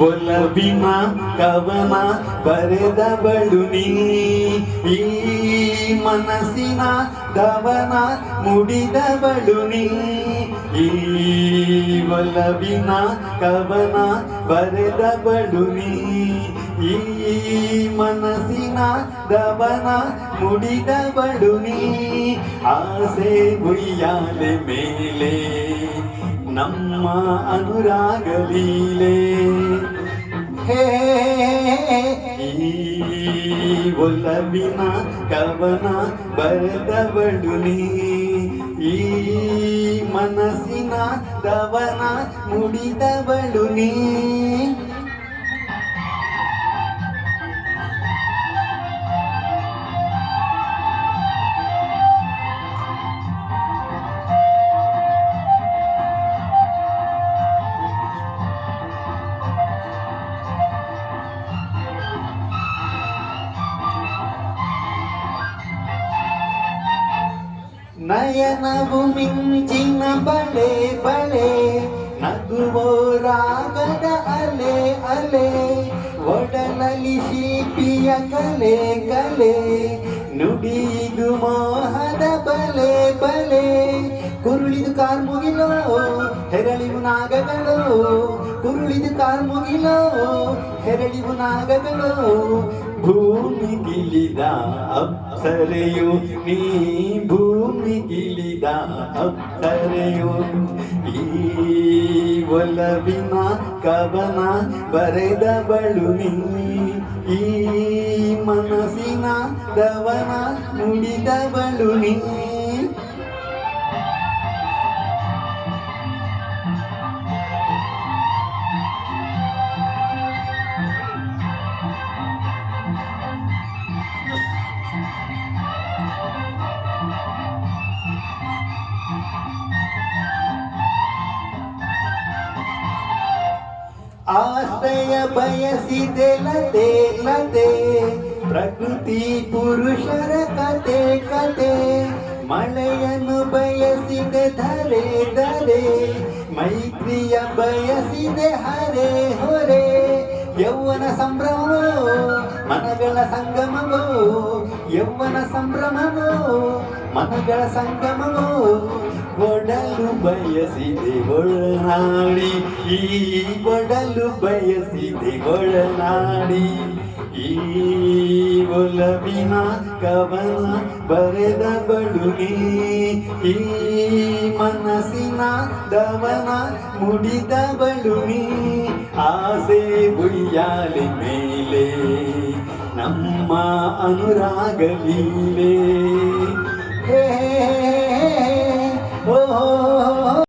ಒಲವಿನ ಕವನ ಬರೆದವಳು ನೀ. ಈ ಮನಸ್ಸಿನ ದವನ ಮುಡಿದವಳು ನೀ. ಈ ಒಲವಿನ ಕವನ ಬರೆದವಳು ನೀ. ಈ ಮನಸ್ಸಿನ ದವನ ಮುಡಿದವಳು ನೀ. ಆಸೆ ಗುಯ್ಯಾಲೆ ಮೇಲೆ ನಮ್ಮ ಅನುರಾಗ ಲೀಲೆ. ಹೇ ಕವನ ಬರೆದವಳು ನೀ. ಈ ಮನಸ್ಸಿನ ಕವನ ಮುಡಿದವಳು ನೀ. ನಯನವು ಮಿಂಚಿನ ಬಳೆ ಬಳೆ ನಗುವೋ ರಾಗದ ಅಲೆ ಅಲೆ, ಒಡಲಲಿ ಶಿಲ್ಪಿಯ ಕಲೆ ಕಲೆ ನುಡಿದು ಮೋಹದ ಬಲೆ ಬಲೆ, ಕುರುಳಿದು ಕಾರ್ಮುಗಿಲೋ ಹೆರಳಿವು ನಾಗಗಳು ಕುರುಳಿದು ಕಾರ್ಮುಗಿಲೋ, ಹೆರಳಿವು ನಾಗಗಳು ಭೂಮಿಗಿಳಿದ ಅಪ್ಸರೆಯು, ನೀ ಭೂಮಿಗಿಳಿದ ಅಪ್ಸರೆಯು. ಈ ಒಲವಿನ ಕವನ ಬರೆದ ನೀ, ಈ ಮನಸ್ಸಿನ ದವನ ನುಡಿದವಳು ನೀ. ಆಶ್ರಯ ಬಯಸಿದೆ ಲತೆ ಲತೆ ಪ್ರಕೃತಿ ಪುರುಷರ ಕತೆ ಕತೆ. ಮಳೆಯನ್ನು ಬಯಸಿದೆ ಧರೆ ಧರೆ. ಮೈತ್ರಿಯ ಬಯಸಿದೆ ಹರೆ, ಹೊರೆ. ಯೌವನ ಸಂಭ್ರಮವೋ, ಮನಗಳ ಸಂಗಮವೋ. ಯೌವನ ಸಂಭ್ರಮವೋ, ಮನಗಳ ಸಂಗಮವೋ. ಬಯಸಿದೆ ಒಳನಾಡಿ ಈ ಕೊಡಲು ಬಯಸಿದೆ ಒಳನಾಡಿ ಈ ಒಲವಿನ ಕವನ ಬರೆದ ನೀ ಈ ಮನಸ್ಸಿನ ದವನ ಮುಡಿದ ನೀ ಆಸೆ ಬುಯ್ಯಾಲೆ ಮೇಲೆ ನಮ್ಮ ಅನುರಾಗ ಲೀಲೆ ಹೇ